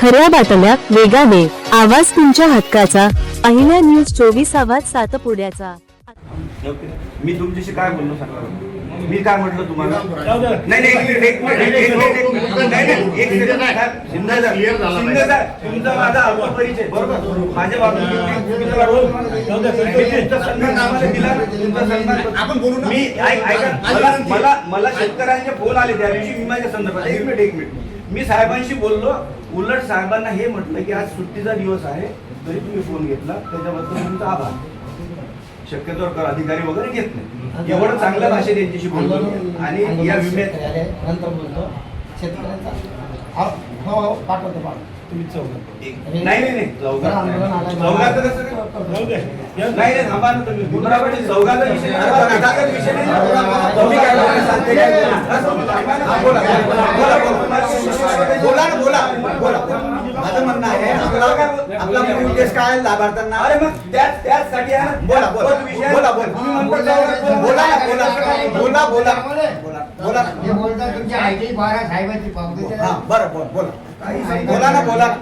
खऱ्या बातम्या वेगाने आवाज तुमच्या हक्काचा. अहिल्या न्यूज चोवीस आवाज सातपुड्याचा मी तुमच्याशी काय बोललो सांगा मी काय म्हटलं तुम्हाला. नाही नाही एक मिनिट एक मिनिट एक मिनिट तुमचा माझा परिचय. बरोबर? माझ्या बाबतीत मी. मी ऐक मला शेतकऱ्यांचे फोन आले त्या दिवशी. विम्याच्या संदर्भात एक मिनिट एक मिनिट. मी साहेबांशी बोललो उलट साहेबांना हे म्हटलं की आज सुट्टीचा दिवस आहे तरी तुम्ही फोन घेतला. त्याच्याबद्दल तुमचा आभार. शक्यतोवर कर अधिकारी वगैरे घेत नाही. एवढं चांगल्या भाषेत यांच्याशी बोलतो मी. आणि या विम्यात नंतर बोलतो. शेतकऱ्यांचा हो हो हो, पाठवतो पाठवतो. तुम्ही चौघं. एक- नाही नाही चौघात कसं. नाही नाही थांबा ना तुम्ही. गुजरातमध्ये चौघाचा विषय विषय नाही. तुम्ही काय बोलता? सांगते काय? थांबा ना. बोला, बोला, बोला, बोला. बोला ना बोला बोला माझं म्हणणं आहे आपला उद्देश काय लाभार्थ्यांना? अरे मग त्याच त्याचसाठी आहे ना. बोला बोला. तोच विषय आहे. बोला बोला. तुम्ही म्हणता चौघात बोला ना बोला. बोला बोला. बोला बोला. जे बोलतात तुमच्या आयटी बारा साहेबांची पावती हा बरं बोल बोला. बोला ना बोला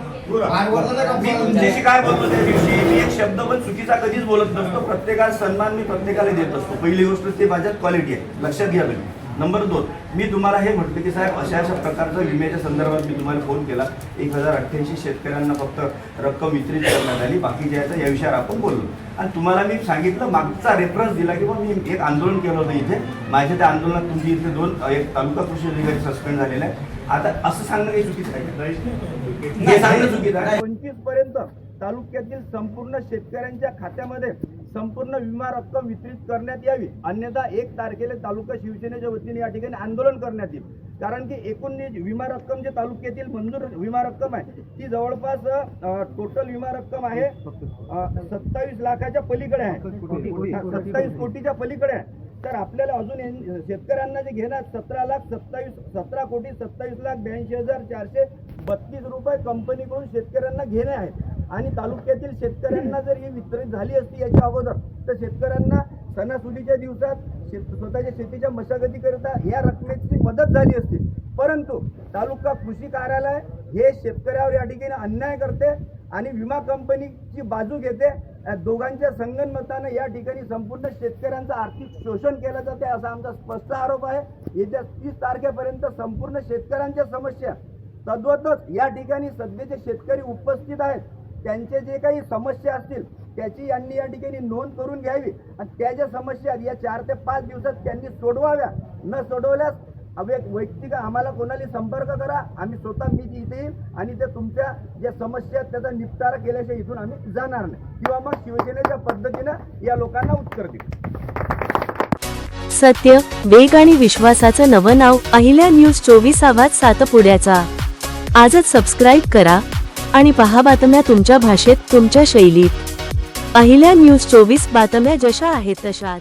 मी तुमच्याशी काय बोलतो त्या दिवशी? मी एक शब्द पण चुकीचा कधीच बोलत नसतो. प्रत्येकाला सन्मान मी प्रत्येकाला देत असतो. पहिली गोष्ट ते माझ्यात क्वालिटी आहे. लक्षात घ्या तुम्ही. नंबर दोन मी तुम्हाला हे म्हटलं की साहेब अशा अशा प्रकारचा विम्याच्या संदर्भात मी तुम्हाला फोन केला. एक हजार अठ्ठ्याऐंशी शेतकऱ्यांना फक्त रक्कम वितरित करण्यात आली. बाकी जे आहे या विषयावर आपण बोललो. आणि तुम्हाला मी सांगितलं मागचा रेफरन्स दिला की मी एक आंदोलन केलं होतं इथे. माझ्या त्या आंदोलनात तुमची इथे दोन एक तालुका कृषी अधिकारी सस्पेंड झालेला आहे आता असं सांगणं काही चुकीचं आहे? हे सांगणं चुकीचं आहे. पंचवीसपर्यंत तालुक्यातील संपूर्ण शेतकऱ्यांच्या खात्यामध्ये संपूर्ण विमा रक्कम वितरित करण्यात यावी. अन्यथा एक तारखेला तालुका शिवसेनेच्या वतीने या ठिकाणी आंदोलन करण्यात येईल. कारण की एकूण विमा रक्कम जे तालुक्यातील मंजूर विमा रक्कम आहे ती जवळपास टोटल विमा रक्कम आहे सत्तावीस लाखाच्या पलीकडे आहे. सत्तावीस कोटीच्या पलीकडे आहे. तर आपल्याला अजून शेतकऱ्यांना जे घेणार सतरा लाख सत्तावीस सतरा कोटी सत्तावीस लाख ब्याऐंशी हजार चारशे बत्तीस रुपये कंपनीकडून शेतकऱ्यांना घेणे आहेत आणि तालुक्यातील शेतकऱ्यांना जर ही वितरित झाली असती याच्या अगोदर तर शेतकऱ्यांना सणासुदीच्या दिवसात शेत स्वतःच्या शेतीच्या मशागतीकरिता या रकमेची मदत झाली असती. परंतु तालुका कृषी कार्यालय हे शेतकऱ्यावर या ठिकाणी अन्याय करते आणि विमा कंपनीची बाजू घेते. या दोघांच्या संगनमतानं या ठिकाणी संपूर्ण शेतकऱ्यांचं आर्थिक शोषण केलं जाते असा आमचा स्पष्ट आरोप आहे. येत्या तीस तारखेपर्यंत संपूर्ण शेतकऱ्यांच्या समस्या तद्वतच या ठिकाणी सध्याचे शेतकरी उपस्थित आहेत. त्यांचे जे काही समस्या असतील त्याची यांनी या ठिकाणी नोंद करून घ्यावी. आणि त्या ज्या समस्या आहेत, या चार ते पाच दिवसात त्यांनी सोडवाव्या. न सोडवल्यास अवे वैयक्तिक आम्हाला कोणाला संपर्क करा. आम्ही स्वतः मी इथे येईल आणि ते तुमच्या ज्या समस्या आहेत त्याचा निपटारा केल्याशिवाय इथून आम्ही जाणार नाही. किंवा मग शिवसेनेच्या पद्धतीनं या लोकांना उत्तर देऊ. सत्य वेग आणि विश्वासाचं नवं नाव अहिल्या न्यूज चोवीस आवाज सातपुड्याचा. आजच सबस्क्राईब करा आणि पहा बातम्या तुमच्या भाषेत तुमच्या शैलीत. पहिल्या न्यूज चोवीस बातम्या जशा आहेत तशाच.